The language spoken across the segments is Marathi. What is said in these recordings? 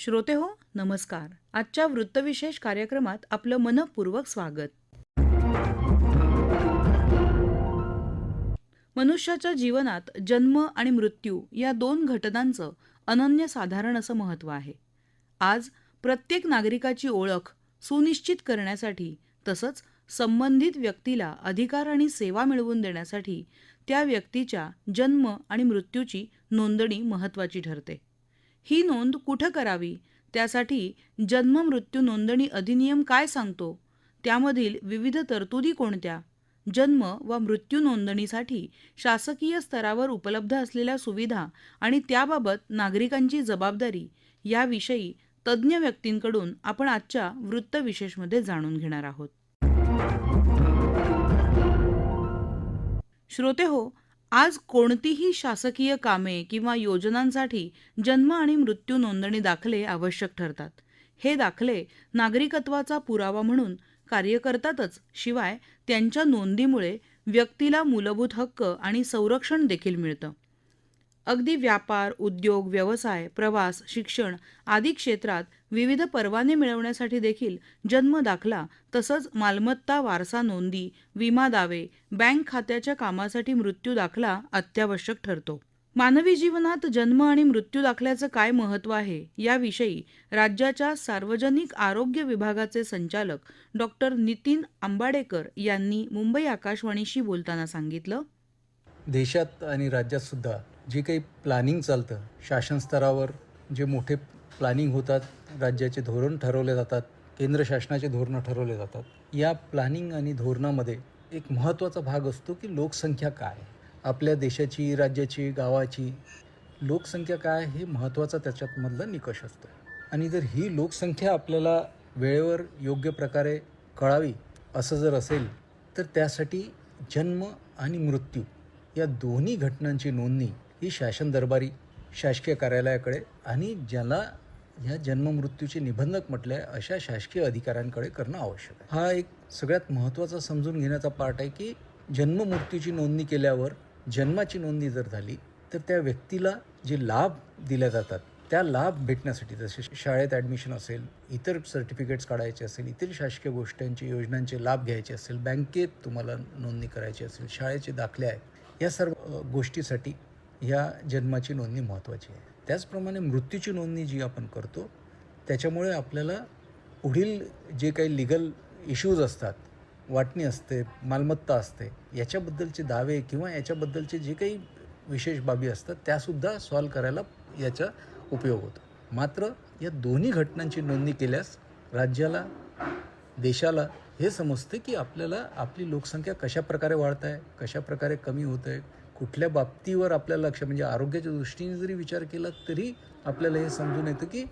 श्रोते हो नमस्कार. आजच्या वृत्तविशेष कार्यक्रमात आपलं मनपूर्वक स्वागत. मनुष्याच्या जीवनात जन्म आणि मृत्यू या दोन घटनांचं अनन्यसाधारण असं महत्त्व आहे. आज प्रत्येक नागरिकाची ओळख सुनिश्चित करण्यासाठी तसंच संबंधित व्यक्तीला अधिकार आणि सेवा मिळवून देण्यासाठी त्या व्यक्तीच्या जन्म आणि मृत्यूची नोंदणी महत्त्वाची ठरते. ही नोंद कुठं करावी? त्यासाठी जन्म मृत्यू नोंदणी अधिनियम काय सांगतो? त्यामधील विविध तरतुदी कोणत्या? जन्म व मृत्यू नोंदणीसाठी शासकीय स्तरावर उपलब्ध असलेल्या सुविधा आणि त्याबाबत नागरिकांची जबाबदारी याविषयी तज्ज्ञ व्यक्तींकडून आपण आजच्या वृत्तविशेषमध्ये जाणून घेणार आहोत. श्रोते हो आज कोणतीही शासकीय कामे किंवा योजनांसाठी जन्म आणि मृत्यू नोंदणी दाखले आवश्यक ठरतात. हे दाखले नागरिकत्वाचा पुरावा म्हणून कार्य करतातच शिवाय त्यांच्या नोंदीमुळे व्यक्तीला मूलभूत हक्क आणि संरक्षण देखील मिळतं. अगदी व्यापार उद्योग व्यवसाय प्रवास शिक्षण आदी क्षेत्रात विविध परवाने मिळवण्यासाठी देखील जन्म दाखला तसंच मालमत्ता वारसा नोंदी विमा दावे बँक खात्याच्या कामासाठी मृत्यू दाखला अत्यावश्यक ठरतो. मानवी जीवनात जन्म आणि मृत्यू दाखल्याचं काय महत्त्व आहे याविषयी राज्याच्या सार्वजनिक आरोग्य विभागाचे संचालक डॉक्टर नितीन आंबाडेकर यांनी मुंबई आकाशवाणीशी बोलताना सांगितलं. देशात आणि राज्यात सुद्धा जे काही प्लॅनिंग चालतं शासन स्तरावर जे मोठे प्लॅनिंग होतात राज्याचे धोरण ठरवले जातात केंद्र शासनाचे धोरणं ठरवले जातात. या प्लॅनिंग आणि धोरणामध्ये एक महत्त्वाचा भाग असतो की लोकसंख्या काय आपल्या देशाची राज्याची गावाची लोकसंख्या काय हे महत्त्वाचा त्याच्यातमधला निकष असतो. आणि जर ही लोकसंख्या आपल्याला वेळेवर योग्य प्रकारे कळावी असं जर असेल तर त्यासाठी जन्म आणि मृत्यू या दोन्ही घटनांची नोंदणी ही शासन दरबारी शासकीय कार्यालयाकडे आणि ज्याला ह्या जन्ममृत्यूचे निबंधक म्हटले आहे अशा शासकीय अधिकाऱ्यांकडे करणं आवश्यक आहे. हा एक सगळ्यात महत्त्वाचा समजून घेण्याचा पार्ट आहे की जन्ममृत्यूची नोंदणी केल्यावर जन्माची नोंदणी जर झाली तर त्या व्यक्तीला जे लाभ दिल्या जातात त्या लाभ भेटण्यासाठी जसे शाळेत ॲडमिशन असेल इतर सर्टिफिकेट्स काढायचे असेल इतर शासकीय गोष्टींचे योजनांचे लाभ घ्यायचे असेल बँकेत तुम्हाला नोंदणी करायची असेल शाळेचे दाखले आहेत या सर्व गोष्टीसाठी ह्या जन्माची नोंदणी महत्त्वाची आहे. त्याचप्रमाणे मृत्यूची नोंदणी जी आपण करतो त्याच्यामुळे आपल्याला पुढील जे काही लिगल इश्यूज असतात वाटणी असते मालमत्ता असते याच्याबद्दलचे दावे किंवा याच्याबद्दलचे जे काही विशेष बाबी असतात त्यासुद्धा सॉल्व्ह करायला याचा उपयोग होतो. मात्र या दोन्ही घटनांची नोंदणी केल्यास राज्याला देशाला हे समजते की आपल्याला आपली लोकसंख्या कशा प्रकारे वाढत आहे कशा प्रकारे कमी होत आहे कुठल्या बाबतीवर आपल्याला लक्ष म्हणजे आरोग्याच्या दृष्टीने जरी विचार केला तरी आपल्याला हे समजून येतं की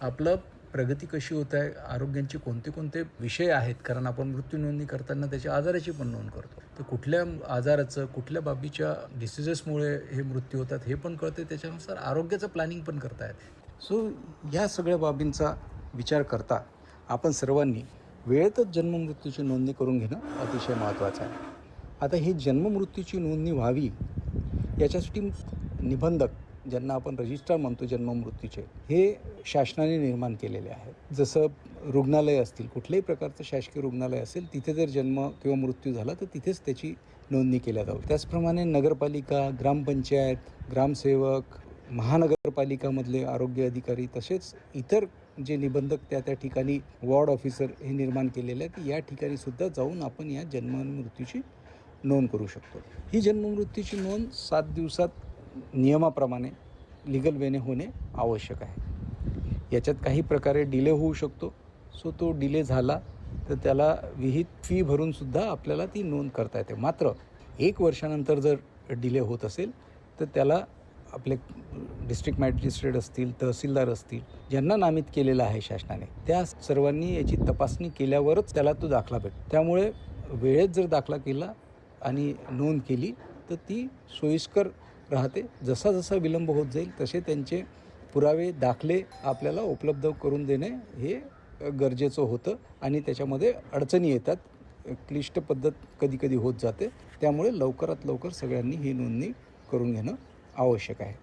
आपलं प्रगती कशी होत आहे आरोग्यांचे कोणते कोणते विषय आहेत? कारण आपण मृत्यू नोंदणी करताना त्याच्या आजाराची पण नोंद करतो. तर कुठल्या आजाराचं कुठल्या बाबीच्या डिसिजेसमुळे हे मृत्यू होतात हे पण कळते त्याच्यानुसार आरोग्याचं प्लॅनिंग पण करता येते. सो ह्या सगळ्या बाबींचा विचार करता आपण सर्वांनी वेळेतच जन्ममृत्यूची नोंदणी करून घेणं अतिशय महत्त्वाचं आहे. आता ही जन्ममृत्यूची नोंदणी व्हावी याच्यासाठी निबंधक ज्यांना आपण रजिस्ट्रार म्हणतो जन्ममृत्यूचे हे शासनाने निर्माण केलेले आहेत जसं रुग्णालय असतील कुठल्याही प्रकारचं शासकीय रुग्णालय असेल तिथे जर जन्म किंवा मृत्यू झाला तर तिथेच त्याची नोंदणी केल्या जाऊ. त्याचप्रमाणे नगरपालिका ग्रामपंचायत ग्रामसेवक महानगरपालिकामधले आरोग्य अधिकारी तसेच इतर जे निबंधक त्या त्या ठिकाणी वॉर्ड ऑफिसर हे निर्माण केलेले आहेत या ठिकाणी सुद्धा जाऊन आपण या जन्म मृत्यूची नोंद करू शकतो. ही जन्ममृत्यूची नोंद सात दिवसात नियमाप्रमाणे लिगल वेने होणे आवश्यक आहे. याच्यात काही प्रकारे डिले होऊ शकतो. सो तो डिले झाला तर त्याला विहित फी भरूनसुद्धा आपल्याला ती नोंद करता येते. मात्र एक वर्षानंतर जर डिले होत असेल तर त्याला आपले डिस्ट्रिक्ट मॅजिस्ट्रेट असतील तहसीलदार असतील ज्यांना नामित केलेलं आहे शासनाने त्या सर्वांनी याची तपासणी केल्यावरच त्याला तो दाखला भेटतो. त्यामुळे वेळेत जर दाखला केला आणि नोंद केली तर ती सोयीस्कर राहते. जसा जसा विलंब होत जाईल तसे त्यांचे पुरावे दाखले आपल्याला उपलब्ध करून देणे हे गरजेचं होतं आणि त्याच्यामध्ये अडचणी येतात. क्लिष्ट पद्धत कधी कधी होत जाते. त्यामुळे लवकरात लवकर सगळ्यांनी ही नोंदणी करून घेणं आवश्यक आहे.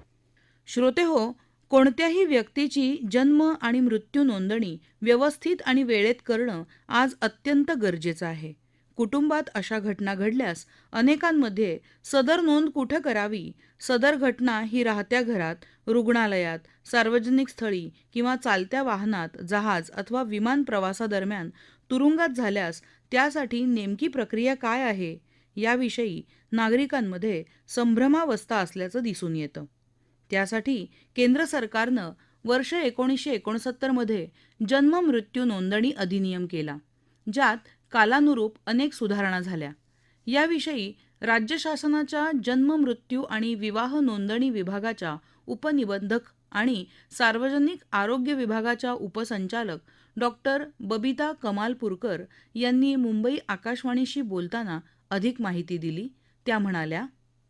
श्रोते हो कोणत्याही व्यक्तीची जन्म आणि मृत्यू नोंदणी व्यवस्थित आणि वेळेत करणं आज अत्यंत गरजेचं आहे. कुटुंबात अशा घटना घडल्यास अनेकांमध्ये सदर नोंद कुठं करावी? सदर घटना ही राहत्या घरात रुग्णालयात सार्वजनिक स्थळी किंवा चालत्या वाहनात जहाज अथवा विमान प्रवासादरम्यान तुरुंगात झाल्यास त्यासाठी नेमकी प्रक्रिया काय आहे? याविषयी नागरिकांमध्ये संभ्रमावस्था असल्याचं दिसून येतं. त्यासाठी केंद्र सरकारनं वर्ष एकोणीसशे एकोणसत्तरमध्ये जन्म मृत्यू नोंदणी अधिनियम केला ज्यात कालानुरूप अनेक सुधारणा झाल्या. याविषयी राज्य शासनाच्या जन्म मृत्यू आणि विवाह नोंदणी विभागाच्या उपनिबंधक आणि सार्वजनिक आरोग्य विभागाच्या उपसंचालक डॉक्टर बबिता कमालपूरकर यांनी मुंबई आकाशवाणीशी बोलताना अधिक माहिती दिली. त्या म्हणाल्या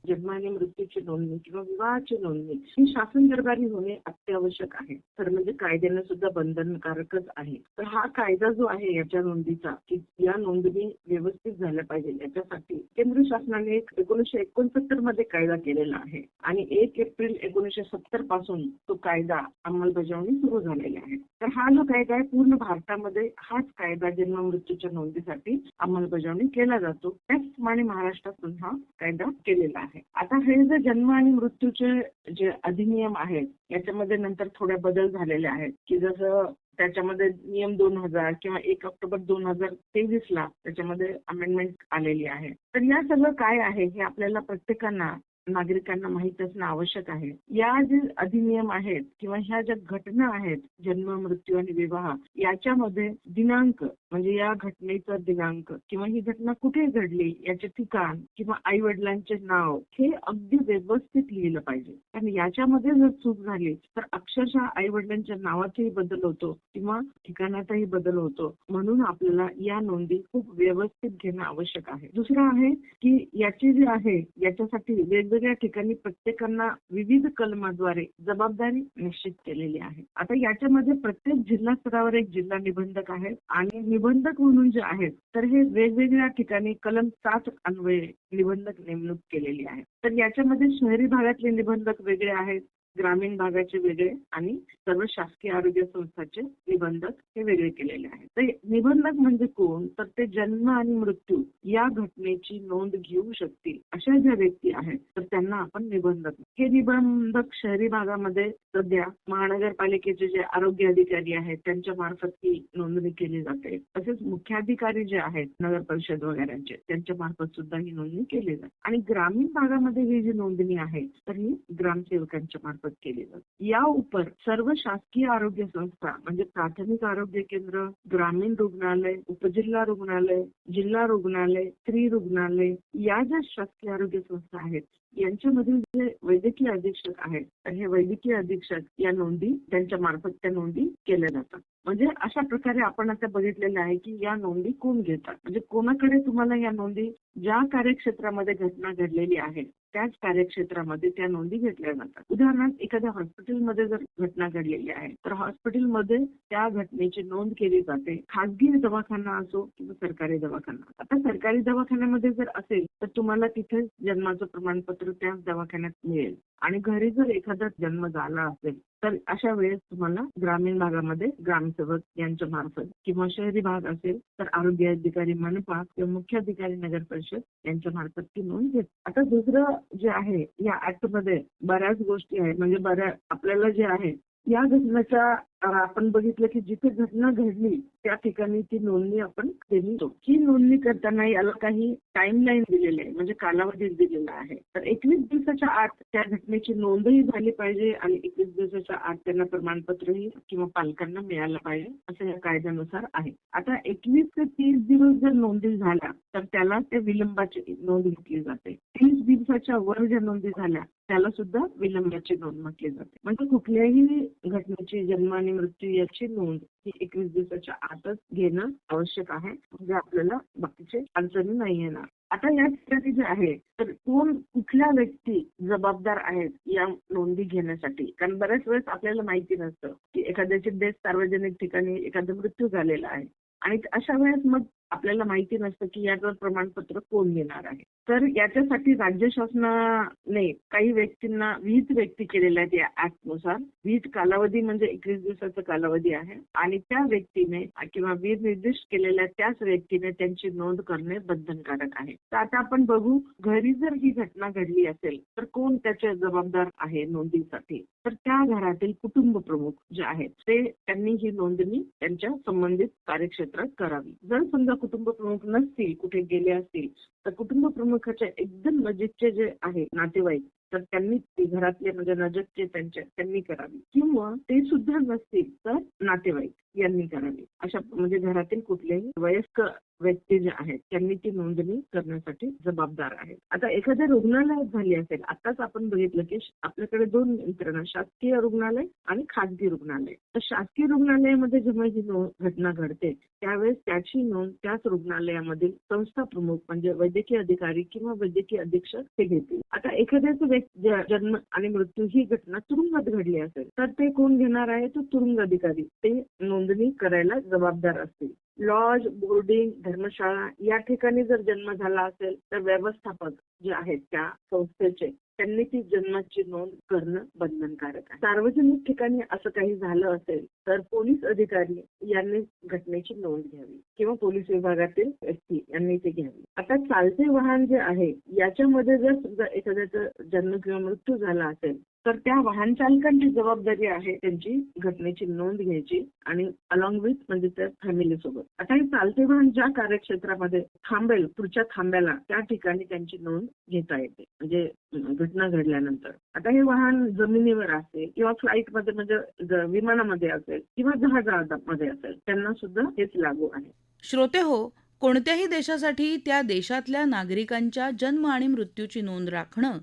जन्म आणि मृत्यूची नोंदणी किंवा विवाहाची नोंदणी ही शासन दरबारी होणे अत्यावश्यक आहे. तर म्हणजे कायद्याने सुद्धा बंधनकारकच आहे. तर हा कायदा जो आहे याच्या नोंदीचा की या नोंदणी व्यवस्थित झाल्या पाहिजे याच्यासाठी केंद्र शासनाने एकोणीशे एकोणसत्तरमध्ये कायदा केलेला आहे. आणि एक एप्रिल एकोणीशे सत्तरपासून तो कायदा अंमलबजावणी सुरू झालेली आहे. तर हा जो कायदा आहे पूर्ण भारतामध्ये हाच कायदा जन्म मृत्यूच्या नोंदीसाठी अंमलबजावणी केला जातो. त्याचप्रमाणे महाराष्ट्रात हा कायदा केलेला आहे. आता हे जे जन्म आणि मृत्यूचे जे अधिनियम आहेत याच्यामध्ये नंतर थोडे बदल झालेले आहेत. की जसं त्याच्यामध्ये नियम दोन हजार किंवा एक ऑक्टोबर दोन हजार तेवीस ला त्याच्यामध्ये अमेंडमेंट आलेली आहे. तर या सगळं काय आहे हे आपल्याला प्रत्येकांना नागरिकांना माहीत असणं आवश्यक आहे. या जे अधिनियम आहेत किंवा ह्या ज्या घटना आहेत जन्म मृत्यू आणि विवाह याच्यामध्ये दिनांक म्हणजे या घटनेचा दिनांक किंवा ही घटना कुठे घडली याचे ठिकाण किंवा आई वडिलांचे नाव हे अगदी व्यवस्थित लिहिलं पाहिजे. कारण याच्यामध्ये जर चूक झाली तर अक्षरशः आई वडिलांच्या नावातही बदल होतो किंवा ठिकाणातही बदल होतो. म्हणून आपल्याला या नोंदी खूप व्यवस्थित घेणं आवश्यक आहे. दुसरं आहे की याची जी आहे याच्यासाठी वेगवेगळ्या ठिकाणी प्रत्येकांना विविध कलमाद्वारे जबाबदारी निश्चित केलेली आहे. आता याच्यामध्ये प्रत्येक जिल्हा स्तरावर एक जिल्हा निबंधक आहे आणि निबंधक म्हणून जे आहेत तर हे वेगवेगळ्या ठिकाणी कलम सात अन्वये निबंधक नेमणूक केलेली आहे. तर याच्यामध्ये शहरी भागातले निबंधक वेगळे आहेत ग्रामीण भागाचे वेगळे आणि सर्व शासकीय आरोग्य संस्थाचे निबंधक हे वेगळे केलेले आहेत. तर निबंधक म्हणजे कोण? तर ते जन्म आणि मृत्यू या घटनेची नोंद घेऊ शकतील अशा ज्या व्यक्ती आहेत तर त्यांना आपण निबंधक हे निबंधक शहरी भागामध्ये सध्या महानगरपालिकेचे जे आरोग्य अधिकारी आहेत त्यांच्या मार्फत ही नोंदणी केली जाते. तसेच मुख्याधिकारी जे आहेत नगर परिषद वगैरेचे त्यांच्या मार्फत सुद्धा ही नोंदणी केली जाते. आणि ग्रामीण भागामध्ये ही जी नोंदणी आहे तर ही ग्रामसेवकांच्या मार्फत मार्फत केलेलं. या उपर सर्व शासकीय आरोग्य संस्था म्हणजे प्राथमिक आरोग्य केंद्र ग्रामीण रुग्णालय उपजिल्हा रुग्णालय जिल्हा रुग्णालय स्त्री रुग्णालय या ज्या शासकीय आरोग्य संस्था आहेत यांच्यामधील जे वैद्यकीय अधीक्षक आहेत तर हे वैद्यकीय अधीक्षक या नोंदी त्यांच्या मार्फत त्या नोंदी केल्या जातात. म्हणजे अशा प्रकारे आपण आता बघितलेलं आहे की या नोंदी कोण घेतात? म्हणजे कोणाकडे तुम्हाला या नोंदी ज्या कार्यक्षेत्रामध्ये घटना घडलेली आहे त्याच कार्यक्षेत्रामध्ये त्या नोंदी घेतल्या जातात. उदाहरणार्थ एखाद्या हॉस्पिटलमध्ये जर घटना घडलेली आहे तर हॉस्पिटलमध्ये त्या घटनेची नोंद केली जाते. खासगी दवाखाना असो किंवा सरकारी दवाखाना. आता सरकारी दवाखान्यामध्ये जर असेल तर तुम्हाला तिथे जन्माचं प्रमाणपत्र त्याच दवाखान्यात मिळेल. आणि घरी जर एखादा जन्म झाला असेल तर अशा वेळेस तुम्हाला ग्रामीण भागामध्ये ग्रामसेवक यांच्या मार्फत किंवा शहरी भाग असेल तर आरोग्य अधिकारी मनपा किंवा मुख्याधिकारी नगर परिषद यांच्या मार्फत ती नोंद घेत. आता दुसरं जे आहे या ऍक्टमध्ये बऱ्याच गोष्टी आहेत. म्हणजे बऱ्या आपल्याला जे आहे या घटनेचा आपण बघितलं की जिथे घटना घडली त्या ठिकाणी ती नोंदणी आपण केली ही नोंदणी करताना याला काही टाइमलाईन दिलेली आहे म्हणजे कालावधी दिलेला आहे. तर एकवीस दिवसाच्या आत त्या घटनेची नोंदही झाली पाहिजे आणि एकवीस दिवसाच्या आत त्यांना प्रमाणपत्रही किंवा पालकांना मिळालं पाहिजे असं या कायद्यानुसार आहे. आता एकवीस ते तीस दिवस जर नोंदी झाल्या तर त्याला ते विलंबाची नोंद घेतली जाते. तीस दिवसाच्या वर ज्या नोंदी झाल्या त्याला सुद्धा विलंबाची नोंद म्हटली जाते. म्हणजे कुठल्याही घटनेची जन्माने मृत्यू याची नोंद ही एकवीस दिवसाच्या आतच घेणं आवश्यक आहे. म्हणजे आपल्याला बाकीचे अडचणी नाही येणार. आता या ठिकाणी जे आहे तर कोण कुठल्या व्यक्ती जबाबदार आहेत या नोंदी घेण्यासाठी? कारण बऱ्याच वेळेस आपल्याला माहिती नसतं की एखाद्याची डेथ सार्वजनिक ठिकाणी एखादा मृत्यू झालेला आहे. आणि अशा वेळेस मग आपल्याला माहिती नसतं की याचं प्रमाणपत्र कोण देणार आहे. तर याच्यासाठी राज्य शासनाने काही व्यक्तींना वीज व्यक्ती केलेल्या आहेत या ऍक्टनुसार वीज कालावधी म्हणजे एकवीस दिवसाचा कालावधी आहे. आणि त्या व्यक्तीने किंवा वीज निर्दिष्ट केलेल्या त्याच व्यक्तीने त्यांची नोंद करणे बंधनकारक आहे. तर आता आपण बघू घरी जर ही घटना घडली असेल तर कोण त्याचे जबाबदार आहे नोंदीसाठी? तर त्या घरातील कुटुंब प्रमुख जे आहेत ते त्यांनी ही नोंदणी त्यांच्या संबंधित कार्यक्षेत्रात करावी. जर समजा कुटुंब प्रमुख नसतील कुठे गेले असतील तर कुटुंब प्रमुखाच्या एकदम नजीकचे जे आहे नातेवाईक तर त्यांनी ते घरातले म्हणजे नजीकचे त्यांच्या त्यांनी करावी. किंवा ते सुद्धा नसतील तर नातेवाईक यांनी करावी. अशा म्हणजे घरातील कुठलेही वयस्क व्यक्ती जे आहेत त्यांनी ती नोंदणी करण्यासाठी जबाबदार आहेत. आता एखाद्या रुग्णालयात झाली असेल आताच आपण बघितलं की आपल्याकडे दोन यंत्रणा शासकीय रुग्णालय आणि खाजगी रुग्णालय. तर शासकीय रुग्णालयामध्ये जेव्हा ही घटना घडते त्यावेळेस त्याची नोंद त्याच रुग्णालयामधील संस्था प्रमुख म्हणजे वैद्यकीय अधिकारी किंवा वैद्यकीय अधीक्षक हे घेतील. आता एखाद्याचा व्यक्ती जन्म आणि मृत्यू ही घटना तुरुंगात घडली असेल तर ते कोण घेणार आहे? तो तुरुंग अधिकारी. ते नोंदणी करायला जबाबदार असतील. लॉज बोर्डिंग धर्मशाळा या ठिकाणी जर जन्म झाला असेल तर व्यवस्थापक जे आहेत त्या संस्थेचे त्यांनी ती जन्माची नोंद करणं बंधनकारक आहे. सार्वजनिक ठिकाणी असं काही झालं असेल तर पोलीस अधिकारी यांनी घटनेची नोंद घ्यावी किंवा पोलीस विभागातील व्यक्ती यांनी ते घ्यावी. आता चालते वाहन जे आहे याच्यामध्ये जर समजा एखाद्याचा जन्म किंवा मृत्यू झाला असेल तर त्या वाहन चालकांची जबाबदारी आहे त्यांची घटनेची नोंद घ्यायची आणि अलॉंग विथ म्हणजे त्या फॅमिली सोबत. आता हे चालते वाहन ज्या कार्यक्षेत्रामध्ये थांबेल पुढच्या थांब्याला त्या ठिकाणी त्यांची नोंद घेता येते. म्हणजे घटना घडल्यानंतर. आता हे वाहन जमिनीवर असेल किंवा फ्लाईटमध्ये म्हणजे विमानामध्ये असेल किंवा जहाजामध्ये असेल त्यांना सुद्धा हेच लागू आहे. श्रोते हो कोणत्याही देशासाठी त्या देशातल्या नागरिकांच्या जन्म आणि मृत्यूची नोंद राखणं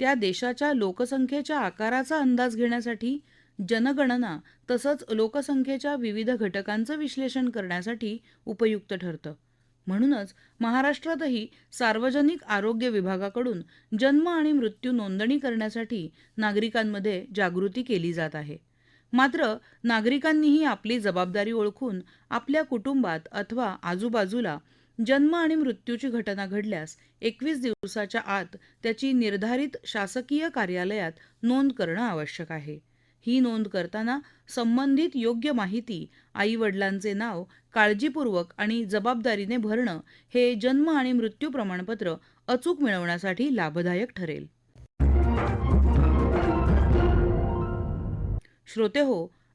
त्या देशाच्या लोकसंख्येच्या आकाराचा अंदाज घेण्यासाठी जनगणना तसंच लोकसंख्येच्या विविध घटकांचं विश्लेषण करण्यासाठी उपयुक्त ठरतं. म्हणूनच महाराष्ट्रातही सार्वजनिक आरोग्य विभागाकडून जन्म आणि मृत्यू नोंदणी करण्यासाठी नागरिकांमध्ये जागृती केली जात आहे. मात्र नागरिकांनीही आपली जबाबदारी ओळखून आपल्या कुटुंबात अथवा आजूबाजूला जन्म आणि मृत्यूची घटना घडल्यास एकवीस दिवसाच्या आत त्याची निर्धारित शासकीय कार्यालयात नोंद करणं आवश्यक आहे. ही नोंद करताना संबंधित योग्य माहिती आई वडिलांचे नाव काळजीपूर्वक आणि जबाबदारीने भरणं हे जन्म आणि मृत्यू प्रमाणपत्र अचूक मिळवण्यासाठी लाभदायक ठरेल. श्रोते हो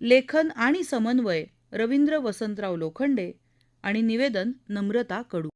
लेखन आणि समन्वय रवींद्र वसंतराव लोखंडे आणि निवेदन नम्रता कडू.